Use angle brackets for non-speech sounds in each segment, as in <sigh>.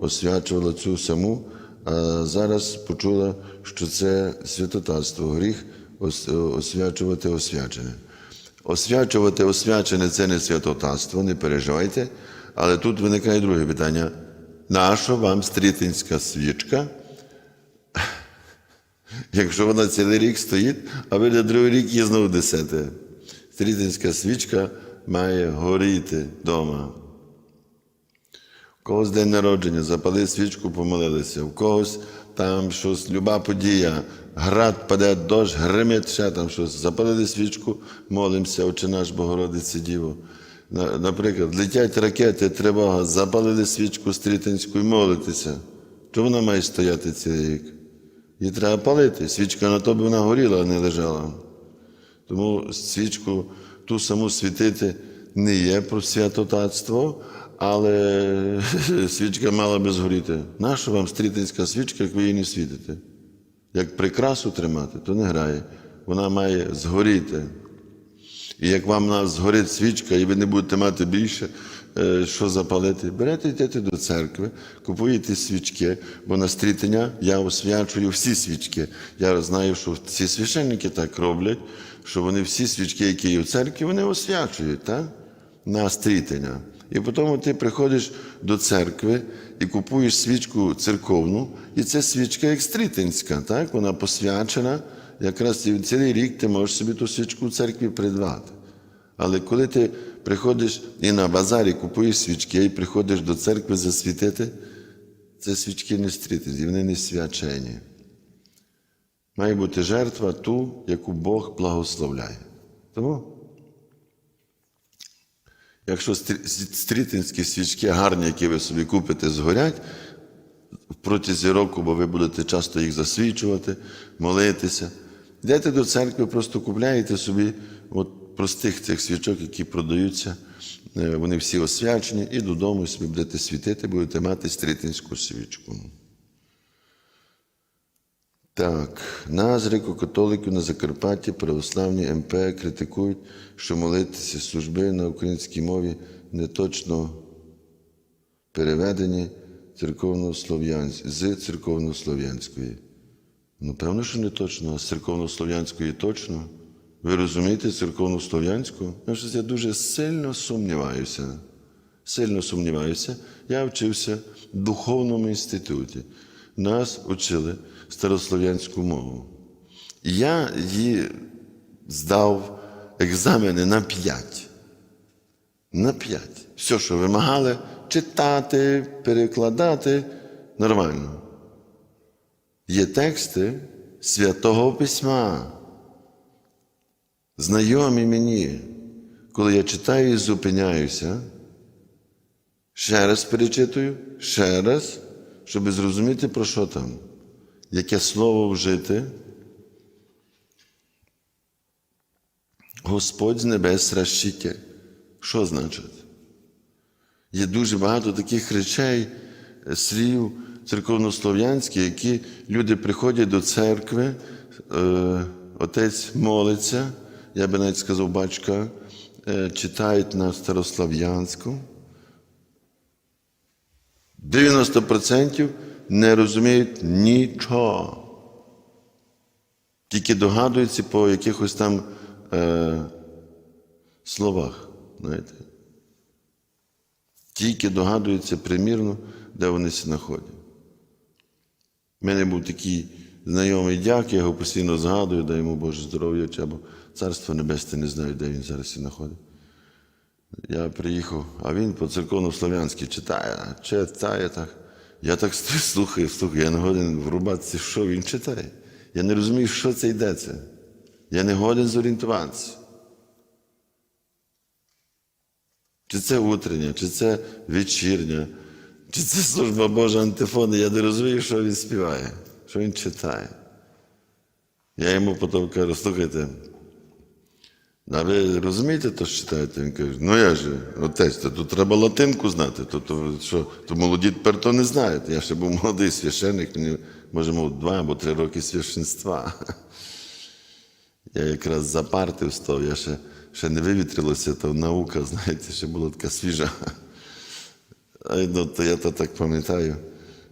освячувала цю саму, а зараз почула, що це святотатство, гріх освячувати освячене. Освячувати освячене це не святотатство, не переживайте. Але тут виникає друге питання. Нащо вам стрітинська свічка? Якщо вона цілий рік стоїть, а ви на другий рік її знову несете. Стрітинська свічка має горіти вдома. Когось день народження, запали свічку, помолилися, у когось там щось, люба подія, град паде, дощ, гримить, ще там щось. Запалили свічку, молимося, Отче наш Богородице Діво. Наприклад, летять ракети, тривога, запалили свічку стрітинську і молитеся. Чому вона має стояти цілий рік? Її треба палити. Свічка на то б вона горіла, а не лежала. Тому свічку ту саму світити не є про святотатство, але <laughs> свічка мала би згоріти. Наша вам стрітинська свічка, як ви її не світите? Як прикрасу тримати, то не грає. Вона має згоріти. І як вам згорить свічка, і ви не будете мати більше, е, що запалити, берете йдете до церкви, купуєте свічки, бо на стрітення я освячую всі свічки. Я знаю, що ці священники так роблять, що вони всі свічки, які є в церкві, вони освячують так? на стрітення. І потім ти приходиш до церкви і купуєш свічку церковну, і це свічка як стрітинська, так? вона посвячена. Якраз цілий рік ти можеш собі ту свічку в церкві придбати. Але коли ти приходиш і на базарі купуєш свічки, і приходиш до церкви засвітити, це свічки не стрітинські, вони не свячені. Має бути жертва ту, яку Бог благословляє. Тому Якщо стрітинські свічки гарні, які ви собі купите, згорять протязі року, бо ви будете часто їх засвічувати, молитися. Йдете до церкви, просто купляєте собі от простих цих свічок, які продаються. Е, Вони всі освячені, і додому собі будете світити, будете мати стрітинську свічку. Так, нас, греко-католиків на Закарпатті, православні МП критикують, що молитися служби на українській мові не точно переведені з церковнослов'янської. Ну, певно, що не точно, а з церковнослов'янської точно. Ви розумієте церковнослов'янську? Я дуже сильно сумніваюся. Сильно сумніваюся. Я вчився в духовному інституті. Нас учили старослов'янську мову. Я її здав екзамени на п'ять. На п'ять. Все, що вимагали, читати, перекладати нормально. Є тексти святого письма, знайомі мені. Коли я читаю і зупиняюся, ще раз перечитую, ще раз, щоб зрозуміти, про що там, яке слово вжити. Господь з небес ращите. Що значить? Є дуже багато таких речей, слів церковнослов'янських, які люди приходять до церкви, е, отець молиться, я би навіть сказав, батька, е, читають на старослов'янську. 90% не розуміють нічого. Тільки догадуються по якихось там е, словах. Знаєте? Тільки догадуються примірно, де вони знаходять. У мене був такий знайомий дяк, я його постійно згадую, дай йому Боже здоров'я, або Царство Небесне не знаю, де він зараз знаходить. Я приїхав, а він по церковно-слов'янськи читає, читає так. Я так слухаю, слухаю, я не годен врубатися, що він читає. Я не розумію, що це йдеться. Я не годен зорієнтуватися. Чи це утрення, чи це вечірня, чи це служба Божа антифони. Я не розумію, що він співає, що він читає. Я йому потім кажу, слухайте, а ви розумієте, то що читаєте? Він каже, ну я же, отець, то тут треба латинку знати, то, то, що, то молоді тепер то не знаєте. Я ще був молодий священник, мені, може, мав два або три роки священства. Я якраз за парти встав, я ще, ще не вивітрилася, то наука, знаєте, ще була така свіжа. А ну, то я то так пам'ятаю,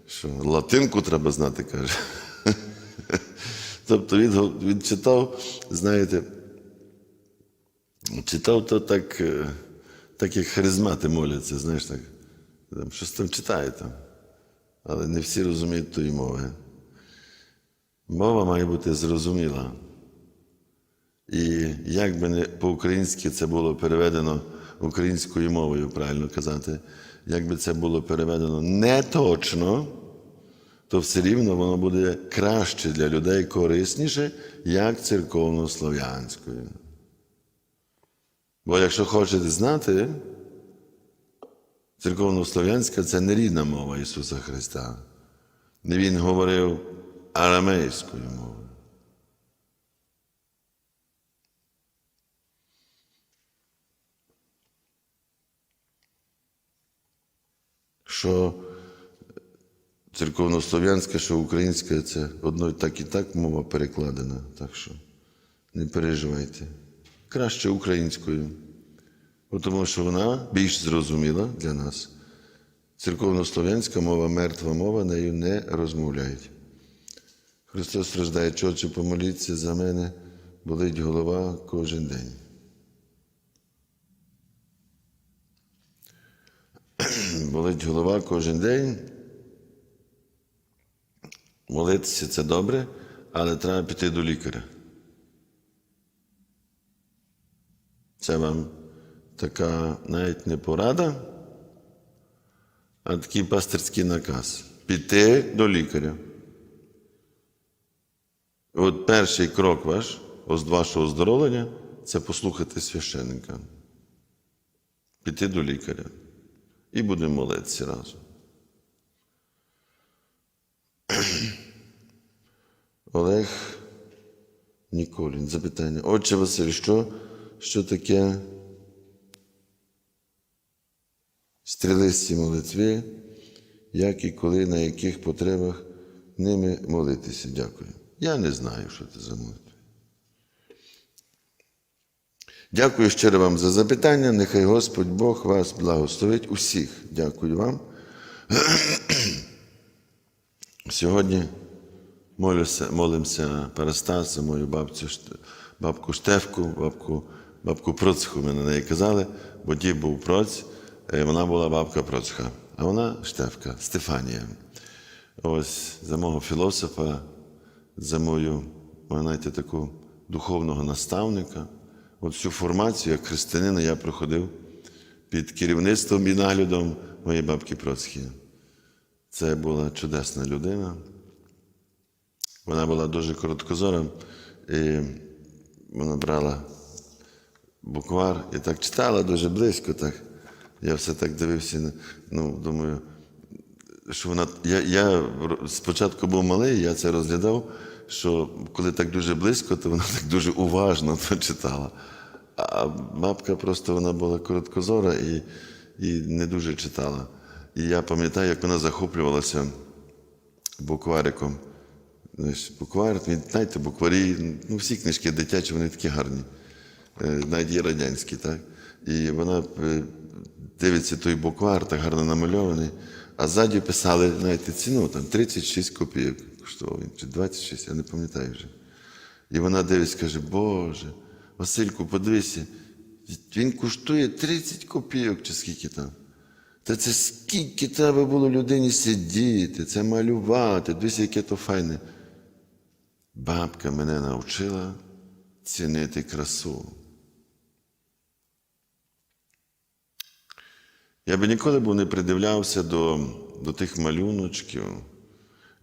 що латинку треба знати, каже. Тобто він, він читав, знаєте, читав то так, е, так як харизмати моляться, знаєш, так. Там, щось там читає там. Але не всі розуміють тої мови. Мова має бути зрозуміла. І як би не по-українськи це було переведено українською мовою, правильно казати, як би це було переведено не точно, то все рівно воно буде краще для людей, корисніше, як церковнослов'янською. Бо якщо хочете знати, церковнослов'янська це не рідна мова Ісуса Христа. Він говорив арамейською мовою. Що церковнослов'янська, що українська це одно так і так мова перекладена. Так що не переживайте. Краще українською, тому що вона більш зрозуміла для нас. Церковнослов'янська мова, мертва мова, нею не розмовляють. Христос страждає, чоче, помоліться за мене, болить голова кожен день. <clears throat> болить голова кожен день. Молитися це добре, але треба піти до лікаря. Це вам така навіть не порада, а такий пастирський наказ. Піти до лікаря. От перший крок ваш, ось вашого оздоровлення, це послухати священника. Піти до лікаря. І будемо молитися разом. Олег Ніколін. Запитання. Отче Василь, що, що таке стрілисті молитви, як і коли, на яких потребах ними молитися? Дякую. Я не знаю, що це за молитва. Дякую щиро вам за запитання. Нехай Господь Бог вас благословить усіх. Дякую вам. <clears throat> Сьогодні молюся, молимося Парастасу, мою бабцю, бабку Штефку, бабку, бабку Процху, ми на неї казали, бо дід був Проць, е, вона була бабка Процха, а вона Штефка, Стефанія. Ось за мого філософа, за мою, знаєте, таку духовного наставника. От цю формацію, як християнина, я проходив під керівництвом і наглядом моєї бабки Процхи. Це була чудесна людина. Вона була дуже короткозора, і вона брала буквар і так читала дуже близько. Так. Я все так дивився. Ну, думаю, що вона. Я, я спочатку був малий, я це розглядав, що коли так дуже близько, то вона так дуже уважно <laughs> то читала. А бабка просто вона була короткозора і, і не дуже читала. І я пам'ятаю, як вона захоплювалася буквариком. Буквар, знаєте, букварі, ну всі книжки дитячі, вони такі гарні, навіть є радянські, так? І вона е, дивиться той буквар, так гарно намальований, а ззаді писали, знаєте, ціну, там 36 копійок коштував він, чи 26, я не пам'ятаю вже. І вона дивиться, каже, Боже, Васильку, подивися, він коштує 30 копійок чи скільки там. Та це скільки треба було людині сидіти, це малювати, дивись, яке то файне. Бабка мене навчила цінити красу. Я би ніколи був не придивлявся до, до тих малюночків.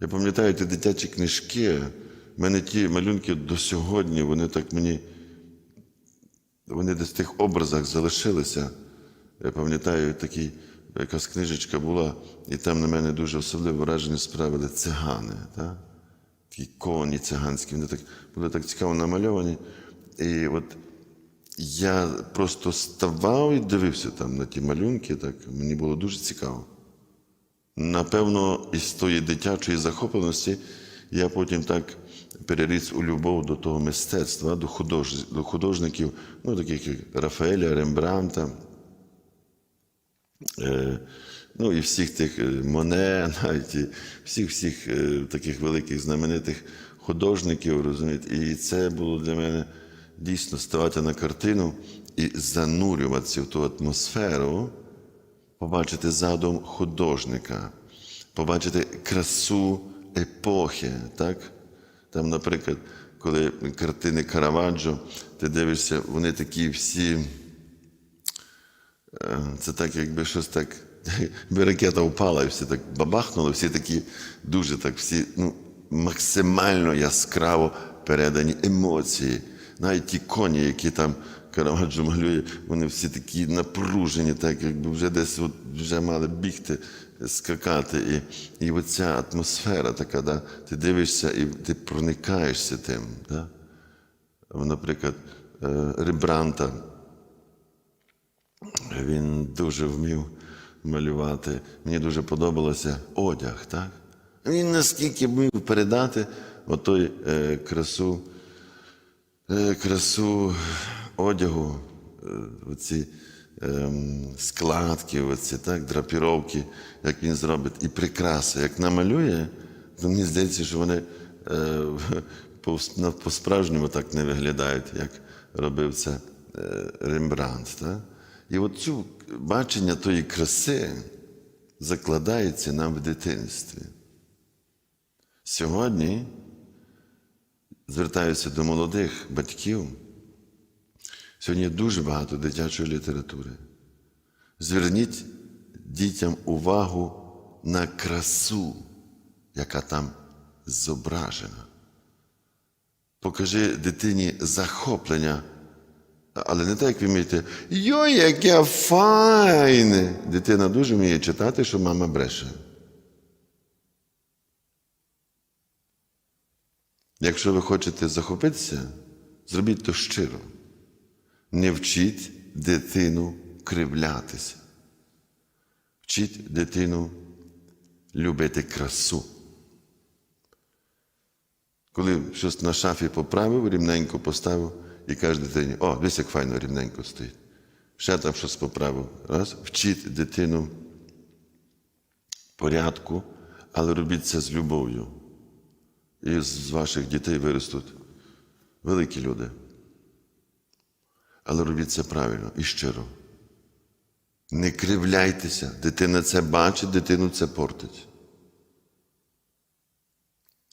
Я пам'ятаю ті дитячі книжки. У мене ті малюнки до сьогодні, вони так мені, вони десь в тих образах залишилися. Я пам'ятаю, такий, якась книжечка була, і там на мене дуже особливе враження справили цигани. Так? Такі коні циганські, вони так, були так цікаво намальовані. І от я просто ставав і дивився там на ті малюнки, так, мені було дуже цікаво. Напевно, із тої дитячої захопленості я потім так переріс у любов до того мистецтва, до, худож... до художників, ну, таких як Рафаеля, Рембранта, е... ну і всіх тих е, Моне, <laughs> навіть і всіх всіх е, таких великих знаменитих художників, розумієте. І це було для мене дійсно ставати на картину і занурюватися в ту атмосферу, побачити задум художника, побачити красу епохи. Так? Там, наприклад, коли картини Караваджо, ти дивишся, вони такі всі. Е, Це так, якби щось так, <laughs> якби ракета впала, і всі так бабахнули, всі такі дуже так, всі ну, максимально яскраво передані емоції. Навіть ті коні, які там Караваджо малює, вони всі такі напружені, так якби вже десь от, вже мали бігти, скакати. І, і оця атмосфера така, да, ти дивишся і ти проникаєшся тим. Да? Наприклад, е, він дуже вмів малювати. Мені дуже подобалося одяг, так? Він наскільки вмів передати отой е, красу, красу одягу, е, оці е, складки, оці, так, драпіровки, як він зробить, і прикраси. Як намалює, то мені здається, що вони е, <laughs> на- по-справжньому так не виглядають, як робив це е, Рембрандт. Так? І от цю бачення тої краси закладається нам в дитинстві. Сьогодні звертаюся до молодих батьків. Сьогодні дуже багато дитячої літератури. Зверніть дітям увагу на красу, яка там зображена. Покажи дитині захоплення, але не так, як ви вмієте, йой, яке файне! Дитина дуже вміє читати, що мама бреше. Якщо ви хочете захопитися, зробіть то щиро. Не вчіть дитину кривлятися. Вчіть дитину любити красу. Коли щось на шафі поправив, рівненько поставив і каже дитині, о, дивись, як файно рівненько стоїть. Ще там щось поправив. Раз, вчіть дитину порядку, але робіть це з любов'ю. І з ваших дітей виростуть великі люди. Але робіть це правильно і щиро. Не кривляйтеся. Дитина це бачить, дитину це портить.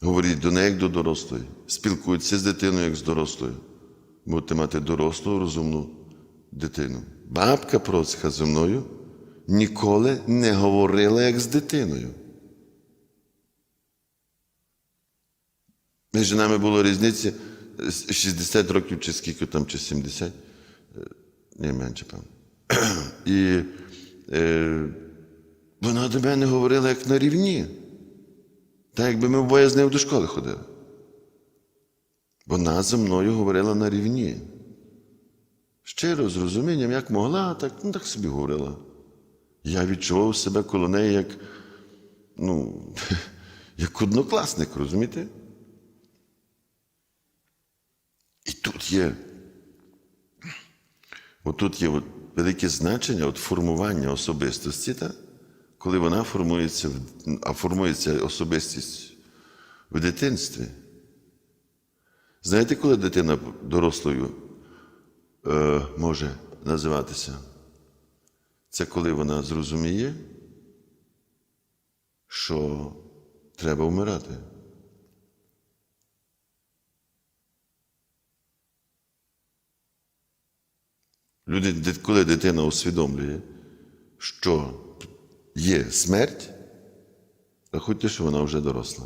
Говоріть до неї як до дорослої. Спілкуйтеся з дитиною як з дорослою. Будете мати дорослу, розумну дитину. Бабка Процька зі мною ніколи не говорила як з дитиною. Між нами було різниці 60 років чи скільки там, чи 70, е, ні, менше певно. <clears throat> І е, вона до мене говорила як на рівні. Так, якби ми обоє з нею до школи ходили. Вона зі мною говорила на рівні. Щиро, з розумінням, як могла, так, ну, так собі говорила. Я відчував себе коло неї як, ну, <laughs> як однокласник, розумієте? І тут є, отут є от велике значення от формування особистості, та? коли вона формується, а формується особистість в дитинстві. Знаєте, коли дитина дорослою е, може називатися? Це коли вона зрозуміє, що треба вмирати. Люди, коли дитина усвідомлює, що є смерть, рахуйте, що вона вже доросла.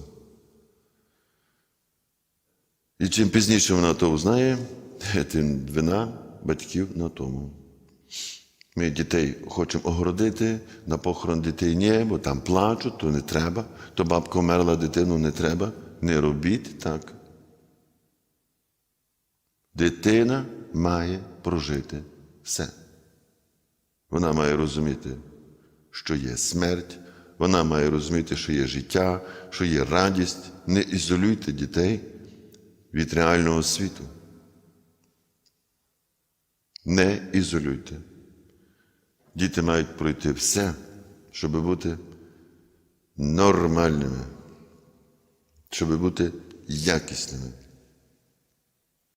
І чим пізніше вона то узнає, <laughs> тим вина батьків на тому. Ми дітей хочемо огородити, на похорон дітей ні, бо там плачуть, то не треба, то бабка вмерла, дитину не треба. Не робіть так. Дитина має прожити все. Вона має розуміти, що є смерть, вона має розуміти, що є життя, що є радість. Не ізолюйте дітей від реального світу. Не ізолюйте. Діти мають пройти все, щоб бути нормальними, щоб бути якісними.